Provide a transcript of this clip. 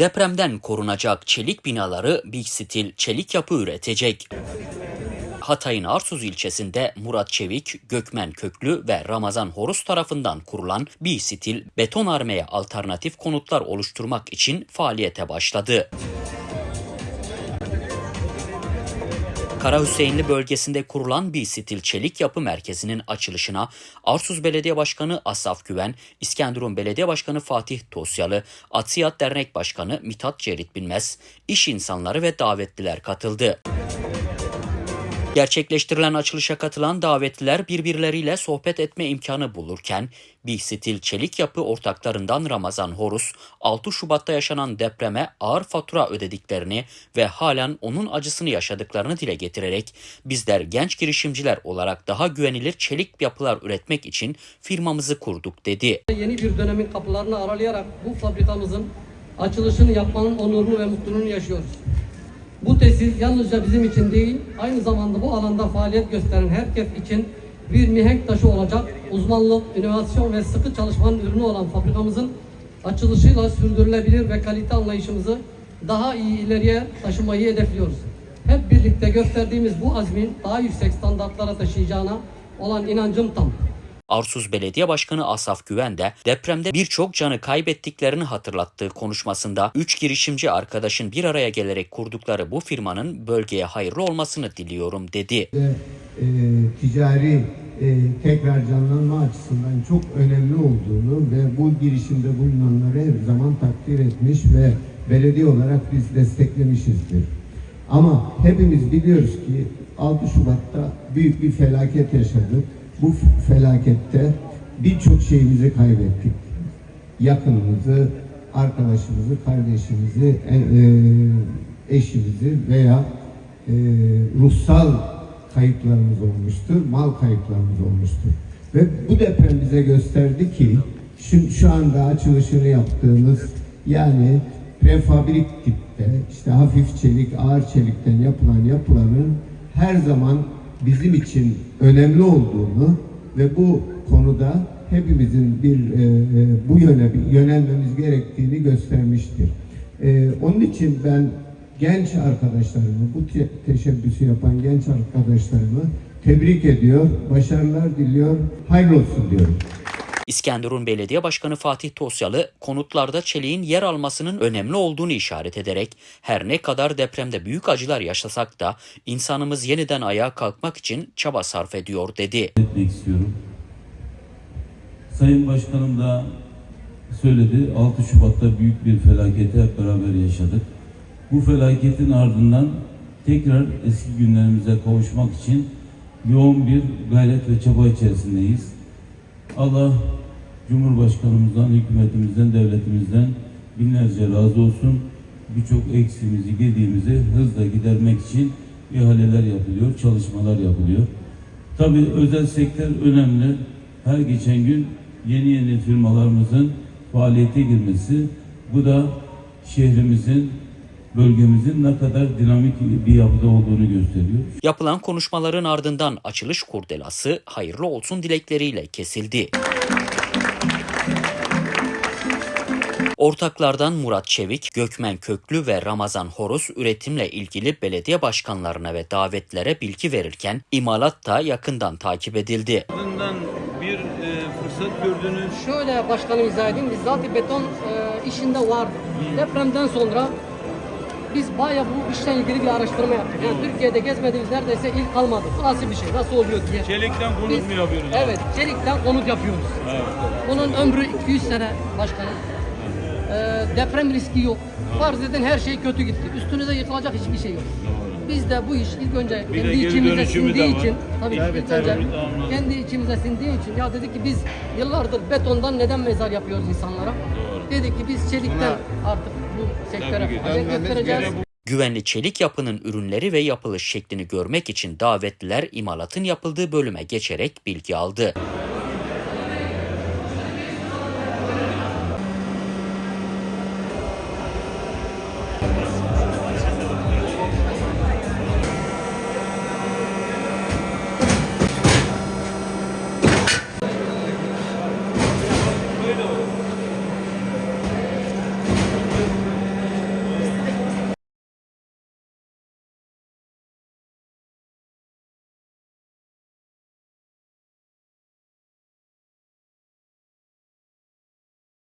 Depremden korunacak çelik binaları Big Steel çelik yapı üretecek. Hatay'ın Arsuz ilçesinde Murat Çevik, Gökmen Köklü ve Ramazan Horus tarafından kurulan Big Steel betonarmeye alternatif konutlar oluşturmak için faaliyete başladı. Karahüseyinli bölgesinde kurulan bir stil çelik yapı merkezinin açılışına Arsuz Belediye Başkanı Asaf Güven, İskenderun Belediye Başkanı Fatih Tosyalı, Atsiyat Dernek Başkanı Mithat Cerit Bilmez, iş insanları ve davetliler katıldı. Gerçekleştirilen açılışa katılan davetliler birbirleriyle sohbet etme imkanı bulurken, bir stil çelik yapı ortaklarından Ramazan Horus, 6 Şubat'ta yaşanan depreme ağır fatura ödediklerini ve halen onun acısını yaşadıklarını dile getirerek, bizler genç girişimciler olarak daha güvenilir çelik yapılar üretmek için firmamızı kurduk dedi. Yeni bir dönemin kapılarını aralayarak bu fabrikamızın açılışını yapmanın onurunu ve mutluluğunu yaşıyoruz. Bu tesis yalnızca bizim için değil, aynı zamanda bu alanda faaliyet gösteren herkes için bir mihenk taşı olacak, uzmanlık, inovasyon ve sıkı çalışmanın ürünü olan fabrikamızın açılışıyla sürdürülebilir ve kalite anlayışımızı daha iyi ileriye taşımayı hedefliyoruz. Hep birlikte gösterdiğimiz bu azmin daha yüksek standartlara taşıyacağına olan inancım tam. Arsuz Belediye Başkanı Asaf Güven de depremde birçok canı kaybettiklerini hatırlattığı konuşmasında 3 girişimci arkadaşın bir araya gelerek kurdukları bu firmanın bölgeye hayırlı olmasını diliyorum dedi. de e, ticari e, tekrar canlanma açısından çok önemli olduğunu ve bu girişimde bulunanları her zaman takdir etmiş ve belediye olarak biz desteklemişizdir. Ama hepimiz biliyoruz ki 6 Şubat'ta büyük bir felaket yaşadık. Bu felakette birçok şeyimizi kaybettik. Yakınımızı, arkadaşımızı, kardeşimizi, e, e, eşimizi veya e, ruhsal kayıplarımız olmuştur, mal kayıplarımız olmuştur. Ve bu deprem bize gösterdi ki şu, şu anda açılışını yaptığımız yani prefabrik tipte işte hafif çelik, ağır çelikten yapılan yapıların her zaman bizim için önemli olduğunu ve bu konuda hepimizin bir e, e, bu yöne bir yönelmemiz gerektiğini göstermiştir. E, onun için ben genç arkadaşlarımı, bu te- teşebbüsü yapan genç arkadaşlarımı tebrik ediyor, başarılar diliyor, hayırlı olsun diyorum. İskenderun Belediye Başkanı Fatih Tosyalı konutlarda çeliğin yer almasının önemli olduğunu işaret ederek her ne kadar depremde büyük acılar yaşasak da insanımız yeniden ayağa kalkmak için çaba sarf ediyor dedi. etmek istiyorum. Sayın Başkanım da söyledi. 6 Şubat'ta büyük bir felaketi hep beraber yaşadık. Bu felaketin ardından tekrar eski günlerimize kavuşmak için yoğun bir gayret ve çaba içerisindeyiz. Allah Cumhurbaşkanımızdan, hükümetimizden, devletimizden binlerce razı olsun. Birçok eksiğimizi, gediğimizi hızla gidermek için ihaleler yapılıyor, çalışmalar yapılıyor. Tabii özel sektör önemli. Her geçen gün yeni yeni firmalarımızın faaliyete girmesi, bu da şehrimizin, bölgemizin ne kadar dinamik bir yapıda olduğunu gösteriyor. Yapılan konuşmaların ardından açılış kurdelası hayırlı olsun dilekleriyle kesildi. Ortaklardan Murat Çevik, Gökmen Köklü ve Ramazan Horus üretimle ilgili belediye başkanlarına ve davetlere bilgi verirken imalat da yakından takip edildi. ardından bir e, fırsat gördünüz. Şöyle başkanım izah edeyim. Biz zaten beton e, işinde vardı. Depremden sonra biz bayağı bu işle ilgili bir araştırma yaptık. Yani Türkiye'de gezmediğimiz neredeyse ilk kalmadı. Bu nasıl bir şey, nasıl oluyor diye. Çelikten konut Biz- mu yapıyoruz? abi? Evet, çelikten konut yapıyoruz. Evet. Bunun ömrü 200 sene başkanım. E, deprem riski yok. Farz edin her şey kötü gitti. Üstünüze yıkılacak hiçbir şey yok. Biz de bu iş ilk önce Bir de kendi geri içimize dönüşümü de sindiği var. için tabii Tabii, ilk tabii. önce kendi içimize sindiği için ya dedik ki biz yıllardır betondan neden mezar yapıyoruz insanlara? Dedik ki biz çelikten artık bu sektöre faaliyet göstereceğiz. Güvenli çelik yapının ürünleri ve yapılış şeklini görmek için davetliler imalatın yapıldığı bölüme geçerek bilgi aldı.